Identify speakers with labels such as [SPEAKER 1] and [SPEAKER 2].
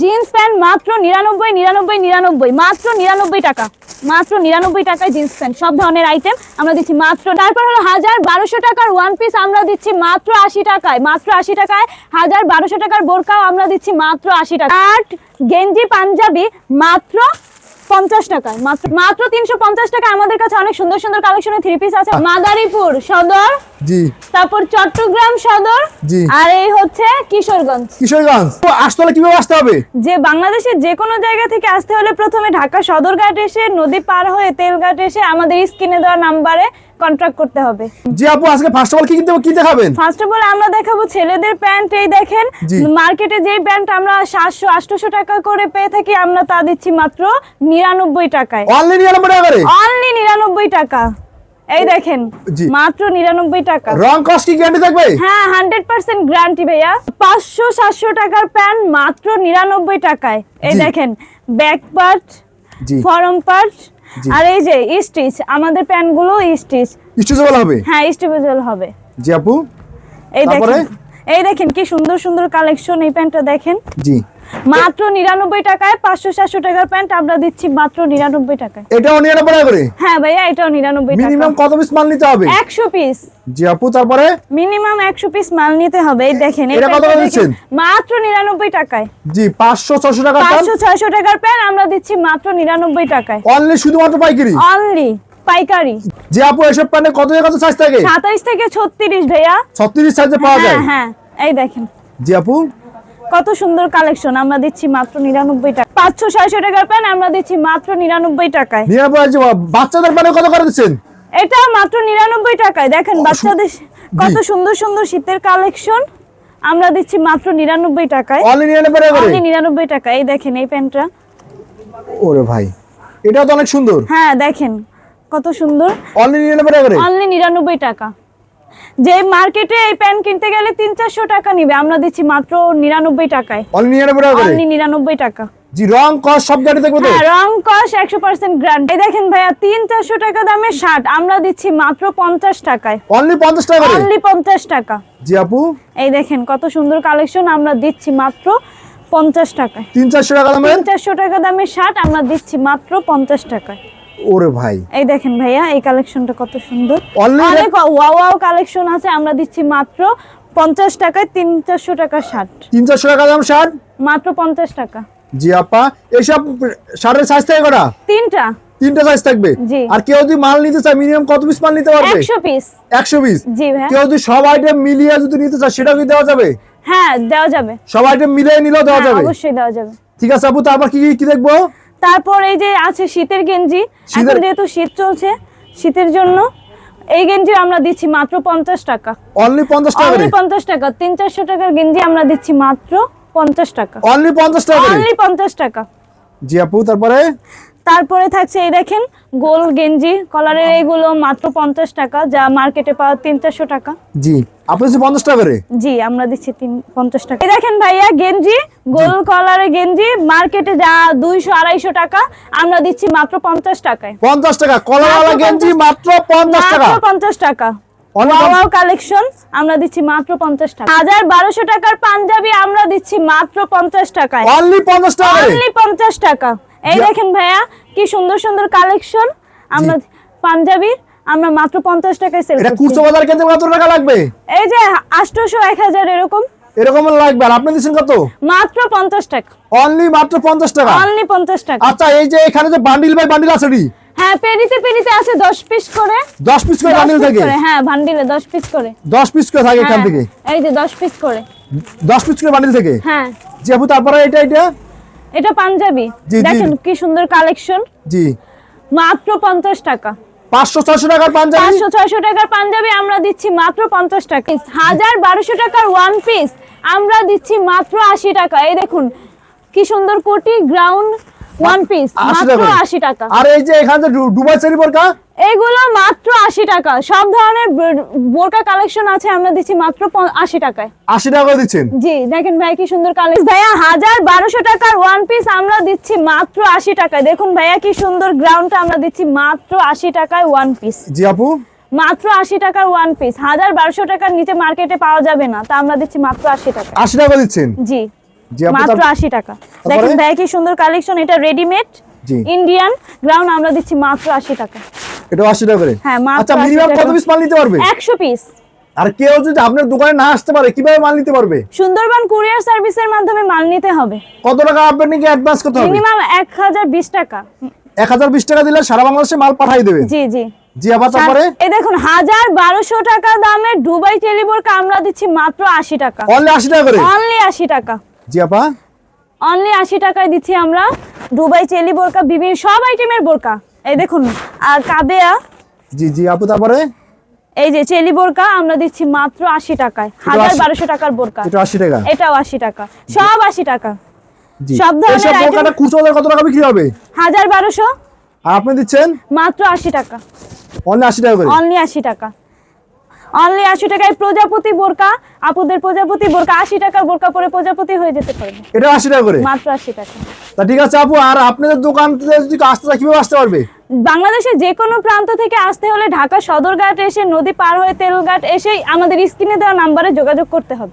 [SPEAKER 1] Jeans pant মাত্র নিরানব্বই নিরানব্বই নিরানব্বই মাত্র নিরানব্বই টাকা। মাত্র নিরানব্বই টাকায় জিন্স প্যান্ট সব ধরনের আইটেম আমরা দিচ্ছি মাত্র। তারপর হলো হাজার বারোশো টাকার ওয়ান পিস আমরা দিচ্ছি মাত্র আশি টাকায় মাত্র আশি টাকায়। হাজার বারোশো টাকার বোরকাও আমরা দিচ্ছি মাত্র আশি টাকা আর গেঞ্জি পাঞ্জাবি মাত্র পঞ্চাশ টাকায় মাত্র মাত্র তিনশো পঞ্চাশ টাকা আমাদের কাছে অনেক সুন্দর সুন্দর কালেকশনের থ্রি পিস আছে। মাদারীপুর সদর
[SPEAKER 2] জি।
[SPEAKER 1] তারপর চট্টগ্রাম সদর
[SPEAKER 2] জি।
[SPEAKER 1] আর এই হচ্ছে কিশোরগঞ্জ।
[SPEAKER 2] কিশোরগঞ্জ। তো আসতে হলে কীভাবে আসতে হবে?
[SPEAKER 1] যে বাংলাদেশের যে কোনো জায়গা থেকে আসতে হলে প্রথমে ঢাকা সদরঘাট এসে নদী পার হয়ে তেলঘাট এসে আমাদের স্ক্রিনে দেওয়া নাম্বারে কন্ট্যাক্ট করতে হবে।
[SPEAKER 2] জি আপু আজকে ফার্স্ট অফ অল কি কিনতে কি দেখাবেন?
[SPEAKER 1] ফার্স্ট অফ অল আমরা দেখাবো ছেলেদের প্যান্ট এই দেখেন। মার্কেটে যেই প্যান্ট আমরা সাতশো আটশোশো টাকা করে পেয়ে থাকি আমরা তা দিচ্ছি মাত্র নিরানব্বই টাকায়।
[SPEAKER 2] অনলাইন নিরানব্বই টাকা
[SPEAKER 1] অনলি নিরানব্বই টাকা। এই দেখেন মাত্র নিরানব্বই টাকা।
[SPEAKER 2] রং কস্ট কি গ্যারান্টি থাকবে?
[SPEAKER 1] হ্যাঁ হান্ড্রেড পার্সেন্ট গ্যারান্টি ভাইয়া। পাঁচশো সাতশো টাকার প্যান্ট মাত্র নিরানব্বই টাকায়। এই দেখেন ব্যাক পার্ট ফরম পার্ট আর এই যে স্টিচ আমাদের প্যান্টগুলো স্টিচ
[SPEAKER 2] স্ট্রেচেবল হবে?
[SPEAKER 1] হ্যাঁ স্টিচেবল হবে।
[SPEAKER 2] জি আপু
[SPEAKER 1] এই দেখেন এই দেখেন কি সুন্দর সুন্দর কালেকশন এই প্যান্টটা দেখেন।
[SPEAKER 2] জি।
[SPEAKER 1] মাত্র নিরানব্বই টাকায় পাঁচশো সাতশো টাকার প্যান্ট আমরা দিচ্ছি মাত্র নিরানব্বই টাকায়।
[SPEAKER 2] এটাও নিরানব্বই টাকা করে?
[SPEAKER 1] হ্যাঁ ভাইয়া এটাও নিরানব্বই টাকা।
[SPEAKER 2] মিনিমাম কত পিস মাল নিতে হবে?
[SPEAKER 1] একশো পিস
[SPEAKER 2] জি আপু তারপরে?
[SPEAKER 1] মিনিমাম একশো পিস মাল নিতে হবে এই দেখেন
[SPEAKER 2] এটা কত। দিচ্ছেন?
[SPEAKER 1] মাত্র নিরানব্বই টাকায়।
[SPEAKER 2] জি পাঁচশো ছশো টাকা
[SPEAKER 1] পাঁচশো ছয়শো টাকার প্যান্ট আমরা দিচ্ছি মাত্র নিরানব্বই টাকায়।
[SPEAKER 2] অনলি শুধুমাত্র পাইকারি?
[SPEAKER 1] অনলি পাইকারি।
[SPEAKER 2] যে আপু এসব প্যান্টে কত কত সাইজ থাকে?
[SPEAKER 1] সাতাইশ থেকে ছত্রিশ ভাইয়া।
[SPEAKER 2] ছত্রিশ সাইজে পাওয়া যায়?
[SPEAKER 1] হ্যাঁ হ্যাঁ এই দেখেন।
[SPEAKER 2] জি আপু?
[SPEAKER 1] কত সুন্দর কালেকশন। আমরা দিচ্ছি মাত্র নিরানব্বই টাকা। পাঁচশো ছয়শো টাকার প্যান্ট আমরা দিচ্ছি মাত্র নিরানব্বই টাকায়।
[SPEAKER 2] বাচ্চাদের প্যান্টে কত করে দিচ্ছেন?
[SPEAKER 1] এটা মাত্র নিরানব্বই টাকায়। দেখেন বাচ্চাদের কত সুন্দর সুন্দর শীতের কালেকশন। আমরা দিচ্ছি মাত্র নিরানব্বই টাকায়।
[SPEAKER 2] নিরানব্বই টাকা
[SPEAKER 1] এই দেখেন এই প্যান্টটা।
[SPEAKER 2] ওরে ভাই এটাও তো অনেক সুন্দর।
[SPEAKER 1] হ্যাঁ দেখেন কত সুন্দর।
[SPEAKER 2] অনলি নিরানব্বই টাকা।
[SPEAKER 1] যে মার্কেটে এই প্যান্ট কিনতে গেলে তিন চারশো টাকা নিবে আমরা দিচ্ছি মাত্র নিরানব্বই টাকায়।
[SPEAKER 2] অনলি নিরানব্বই টাকা জি রং কস সব গাড়ি
[SPEAKER 1] হ্যাঁ রং কস একশো পার্সেন্ট গ্রান্ট। এই দেখেন ভাইয়া তিন চারশো টাকা দামের শার্ট আমরা দিচ্ছি মাত্র পঞ্চাশ টাকায়।
[SPEAKER 2] অনলি পঞ্চাশ টাকা করে?
[SPEAKER 1] অনলি পঞ্চাশ টাকা।
[SPEAKER 2] জি আপু।
[SPEAKER 1] এই দেখেন কত সুন্দর কালেকশন আমরা দিচ্ছি মাত্র পঞ্চাশ টাকায়।
[SPEAKER 2] তিন চারশো টাকা
[SPEAKER 1] শার্ট আমরা দিচ্ছি মাত্র পঞ্চাশ টাকায়।
[SPEAKER 2] ওরে ভাই।
[SPEAKER 1] এই দেখেন ভাইয়া এই কালেকশনটা কত সুন্দর। অনেক ওয়াও ওয়াও কালেকশন আছে আমরা দিচ্ছি মাত্র পঞ্চাশ টাকায় তিন চারশো টাকার শার্ট।
[SPEAKER 2] তিন চারশো টাকা দাম শার্ট?
[SPEAKER 1] মাত্র পঞ্চাশ টাকা।
[SPEAKER 2] জি আপা এইসব শার্টের সাইজ থাকে কটা?
[SPEAKER 1] তিনটা।
[SPEAKER 2] তিনটা সাইজ থাকবে? আর কেউ যদি মাল নিতে চায় মিনিমাম কত পিস মাল নিতে পারবে?
[SPEAKER 1] একশো পিস
[SPEAKER 2] একশো পিস
[SPEAKER 1] জি ভাইয়া।
[SPEAKER 2] কেউ যদি সব আইটেম মিলিয়ে যদি নিতে চায় সেটাও কি দেওয়া যাবে?
[SPEAKER 1] হ্যাঁ দেওয়া যাবে।
[SPEAKER 2] সব আইটেম মিলিয়ে নিলেও দেওয়া
[SPEAKER 1] হ্যাঁ,
[SPEAKER 2] যাবে।
[SPEAKER 1] অবশ্যই দেওয়া যাবে।
[SPEAKER 2] ঠিক আছে আপু তারপর কি- কি দেখব?
[SPEAKER 1] তারপর এই যে আছে শীতের গেঞ্জি। এখন যেহেতু শীত চলছে শীতের জন্য এই গেঞ্জি আমরা দিচ্ছি মাত্র পঞ্চাশ টাকা।
[SPEAKER 2] অনলি পঞ্চাশ টাকা
[SPEAKER 1] অনলি পঞ্চাশ টাকা। তিন চারশো টাকার গেঞ্জি আমরা দিচ্ছি মাত্র পঞ্চাশ টাকা।
[SPEAKER 2] অনলি পঞ্চাশ টাকা
[SPEAKER 1] অনলি পঞ্চাশ টাকা।
[SPEAKER 2] জি আপু তারপরে?
[SPEAKER 1] তারপরে থাকছে এই দেখেন গোল গেঞ্জি কলারের এইগুলো মাত্র পঞ্চাশ টাকা যা মার্কেটে পাওয়া তিন চারশো টাকা।
[SPEAKER 2] জি আপনি হচ্ছে পঞ্চাশ টাকা করে?
[SPEAKER 1] জি আমরা দিচ্ছি তিন পঞ্চাশ টাকা। এই দেখেন ভাইয়া গেঞ্জি গোল কলারের গেঞ্জি মার্কেটে যা দুইশো আড়াইশো টাকা আমরা দিচ্ছি মাত্র পঞ্চাশ টাকায়।
[SPEAKER 2] পঞ্চাশ টাকা গেঞ্জি মাত্র পঞ্চাশ টাকা।
[SPEAKER 1] মাত্র পঞ্চাশ টাকা। ওয়াও কালেকশন আমরা দিচ্ছি মাত্র পঞ্চাশ টাকা। হাজার বারোশো টাকার পাঞ্জাবি আমরা দিচ্ছি মাত্র পঞ্চাশ টাকায়।
[SPEAKER 2] অনলি পঞ্চাশ টাকা
[SPEAKER 1] অনলি পঞ্চাশ টাকা। এই দেখেন ভাইয়া কি সুন্দর সুন্দর কালেকশন আমরা পাঞ্জাবির আমরা মাত্র পঞ্চাশ টাকায় সেল
[SPEAKER 2] এটা কুচো বাজার কেন্দ্রে কত টাকা লাগবে?
[SPEAKER 1] এই যে আটশোশো এক হাজার এরকম।
[SPEAKER 2] এরকম লাগবে আর আপনি দিচ্ছেন কত?
[SPEAKER 1] মাত্র পঞ্চাশ টাকা।
[SPEAKER 2] অনলি মাত্র পঞ্চাশ টাকা?
[SPEAKER 1] অনলি পঞ্চাশ টাকা।
[SPEAKER 2] আচ্ছা এই যে এখানে যে বান্ডিল বাই বান্ডিল আছে নি?
[SPEAKER 1] হ্যাঁ পেরিতে পেরিতে আছে দশ পিস করে।
[SPEAKER 2] দশ পিস করে বান্ডিল থাকে?
[SPEAKER 1] হ্যাঁ বান্ডিলে দশ পিস করে।
[SPEAKER 2] দশ পিস করে থাকে এখান
[SPEAKER 1] হ্যাঁ,
[SPEAKER 2] থেকে?
[SPEAKER 1] এই যে দশ পিস করে।
[SPEAKER 2] দশ পিস করে বান্ডিল থেকে?
[SPEAKER 1] হ্যাঁ।
[SPEAKER 2] জি আপু তারপরে এটা এটা?
[SPEAKER 1] এটা পাঞ্জাবি। দেখেন কি সুন্দর কালেকশন।
[SPEAKER 2] জি।
[SPEAKER 1] মাত্র পঞ্চাশ টাকা।
[SPEAKER 2] 500 600 টাকার পাঞ্জাবি?
[SPEAKER 1] 500 600 টাকার পাঞ্জাবি আমরা দিচ্ছি মাত্র পঞ্চাশ টাকা। হাজার বারোশো টাকার ওয়ান পিস আমরা দিচ্ছি মাত্র আশি টাকা। এই দেখুন কি সুন্দর কোটি গ্রাউন্ড ওয়ান পিস মাত্র
[SPEAKER 2] টাকা করে।
[SPEAKER 1] আশি টাকা।
[SPEAKER 2] আর এই যে এখানে দুবাই চেরি বোরকা?
[SPEAKER 1] এগুলো মাত্র আশি টাকা। সব ধরনের বোরকা কালেকশন আছে আমরা দিচ্ছি মাত্র প- আশি টাকায়।
[SPEAKER 2] আশি টাকা দিচ্ছেন?
[SPEAKER 1] জি দেখেন ভাই কি সুন্দর কালেকশন ভাইয়া হাজার বারোশো টাকার ওয়ান পিস আমরা দিচ্ছি মাত্র আশি টাকায়। দেখুন ভাইয়া কি সুন্দর গ্রাউন্ডটা আমরা দিচ্ছি মাত্র আশি টাকায় ওয়ান পিস
[SPEAKER 2] জি আপু।
[SPEAKER 1] মাত্র আশি টাকার ওয়ান পিস হাজার বারোশো টাকার নিচে মার্কেটে পাওয়া যাবে না তা আমরা দিচ্ছি মাত্র আশি টাকা
[SPEAKER 2] আশি টাকা দিচ্ছেন?
[SPEAKER 1] জি। মাত্র
[SPEAKER 2] তার-
[SPEAKER 1] আশি টাকা। দেখেন দেয় কি সুন্দর কালেকশন এটা রেডিমেড। ইন্ডিয়ান গ্রাউন্ড আমরা দিচ্ছি মাত্র আশি টাকা।
[SPEAKER 2] এটা আশি টাকা করে?
[SPEAKER 1] হ্যাঁ, মাত্র
[SPEAKER 2] আচ্ছা মিনিমাম কত পিস মাল নিতে পারবে?
[SPEAKER 1] একশো পিস
[SPEAKER 2] আর কেউ যদি আপনার দোকানে না আসতে পারে কীভাবে মাল নিতে পারবে?
[SPEAKER 1] সুন্দরবন কুরিয়ার সার্ভিসের মাধ্যমে মাল নিতে হবে।
[SPEAKER 2] কত টাকা আপনাকে অ্যাডভান্স করতে হবে?
[SPEAKER 1] মিনিমাম এক হাজার বিশ টাকা।
[SPEAKER 2] এক হাজার বিশ টাকা দিলে সারা বাংলাদেশে মাল পাঠিয়ে দেবেন
[SPEAKER 1] জি জি।
[SPEAKER 2] জি আবার তারপরে?
[SPEAKER 1] এই দেখুন হাজার বারোশো টাকা দামের দুবাই টেলিবোর্কা আমরা দিচ্ছি মাত্র আশি টাকা।
[SPEAKER 2] অনলি আশি টাকা করে?
[SPEAKER 1] অনলি আশি টাকা।
[SPEAKER 2] জি আপা।
[SPEAKER 1] অনলি আশি টাকায় দিচ্ছি আমরা। দুবাই চেলি বোরকা বিভিন্ন সব আইটেমের বোরকা। এই দেখুন আর কাবেয়া।
[SPEAKER 2] জি জি আপু তারপরে?
[SPEAKER 1] এই যে চেলি বোরকা আমরা দিচ্ছি মাত্র আশি টাকায়। হাজার বারোশো টাকার বোরকা।
[SPEAKER 2] এটা আশি টাকা?
[SPEAKER 1] এটাও আশি টাকা। সব আশি টাকা।
[SPEAKER 2] জি।
[SPEAKER 1] সব ধরনের
[SPEAKER 2] বোরকাটা খুচরো কত টাকা বিক্রি হবে?
[SPEAKER 1] হাজার বারোশো।
[SPEAKER 2] আর আপনি দিচ্ছেন?
[SPEAKER 1] মাত্র আশি টাকা।
[SPEAKER 2] অনলি আশি টাকা করে?
[SPEAKER 1] অনলি আশি টাকা। অনলি আশি টাকায় প্রজাপতি বোরকা আপুদের প্রজাপতি বোরকা আশি টাকার বোরকা পরে প্রজাপতি হয়ে যেতে পারবে।
[SPEAKER 2] এটা আশি টাকা করে?
[SPEAKER 1] মাত্র আশি টাকা।
[SPEAKER 2] তা ঠিক আছে আপু আর আপনাদের দোকান থেকে যদি আসতে চাই কীভাবে আসতে পারবে?
[SPEAKER 1] বাংলাদেশের যে কোনো প্রান্ত থেকে আসতে হলে ঢাকা সদরঘাট এসে নদী পার হয়ে তেলঘাট এসেই আমাদের স্ক্রিনে দেওয়া নাম্বারে যোগাযোগ করতে হবে।